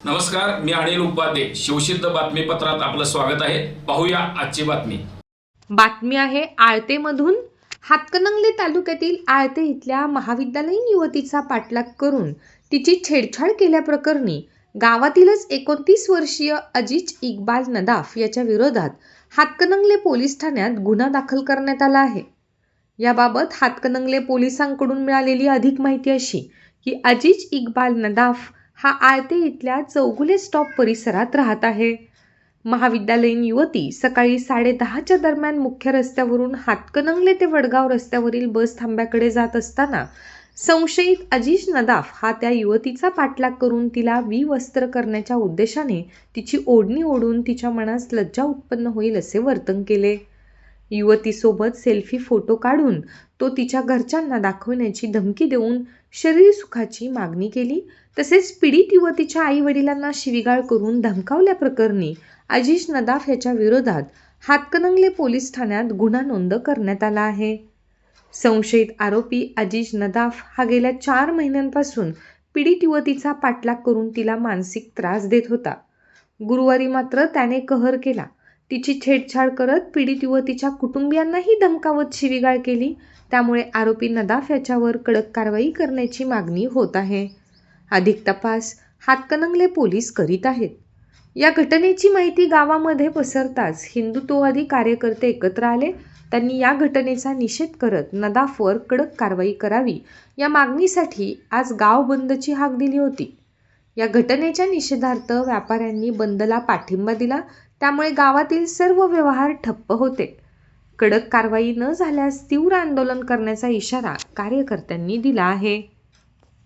नमस्कार मी अनिल उपाध्ये. शिवसिद्ध बातमीपत्रात आपलं स्वागत आहे. पाहूया आजची बातमी. बातमी आहे आळतेमधून. हातकणंगले तालुक्यातील आळते इथल्या महाविद्यालयीन युवतीचा पाठलाग करून तिची छेडछाड केल्याप्रकरणी गावातीलच एकोणतीस वर्षीय अजिज इक्बाल नदाफ याच्या विरोधात हातकणंगले पोलीस ठाण्यात गुन्हा दाखल करण्यात आला आहे. याबाबत हातकणंगले पोलिसांकडून मिळालेली अधिक माहिती अशी की अजिज इक्बाल नदाफ हा आळते इथल्या चौगुले स्टॉप परिसरात राहत आहे. महाविद्यालयीन युवती सकाळी साडेदहाच्या दरम्यान मुख्य रस्त्यावरून हातकणंगले ते वडगाव रस्त्यावरील बस थांब्याकडे जात असताना संशयित अजीज नदाफ हा त्या युवतीचा पाठलाग करून तिला विवस्त्र करण्याच्या उद्देशाने तिची ओढणी ओढून तिच्या मनास लज्जा उत्पन्न होईल असे वर्तन केले. युवतीसोबत सेल्फी फोटो काढून तो तिच्या घरच्यांना दाखवण्याची धमकी देऊन शरीर सुखाची मागणी केली. तसेच पीडित युवतीच्या आई वडिलांना शिवीगाळ करून धमकावल्याप्रकरणी अजिश नदाफ याच्या विरोधात हातकणंगले पोलीस ठाण्यात गुन्हा नोंद करण्यात आला आहे. संशयित आरोपी अजिज नदाफ हा गेल्या चार महिन्यांपासून पीडित युवतीचा पाठलाग करून तिला मानसिक त्रास देत होता. गुरुवारी मात्र त्याने कहर केला. तिची छेडछाड करत पीडित युवतीच्या कुटुंबियांनाही धमकावत शिवीगाळ केली. त्यामुळे आरोपी नदाफ याच्यावर कडक कारवाई करण्याची मागणी होत आहे. अधिक तपास हातकणंगले पोलीस करीत आहेत. या घटनेची माहिती गावामध्ये पसरताच हिंदुत्ववादी कार्यकर्ते एकत्र आले. त्यांनी या घटनेचा निषेध करत नदाफवर कडक कारवाई करावी या मागणीसाठी आज गाव बंदची हाक दिली होती. या घटनेच्या निषेधार्थ व्यापाऱ्यांनी बंदला पाठिंबा दिला. त्यामुळे गावातील सर्व व्यवहार ठप्प होते. कडक कारवाई न झाल्यास तीव्र आंदोलन करण्याचा इशारा कार्यकर्त्यांनी दिला आहे.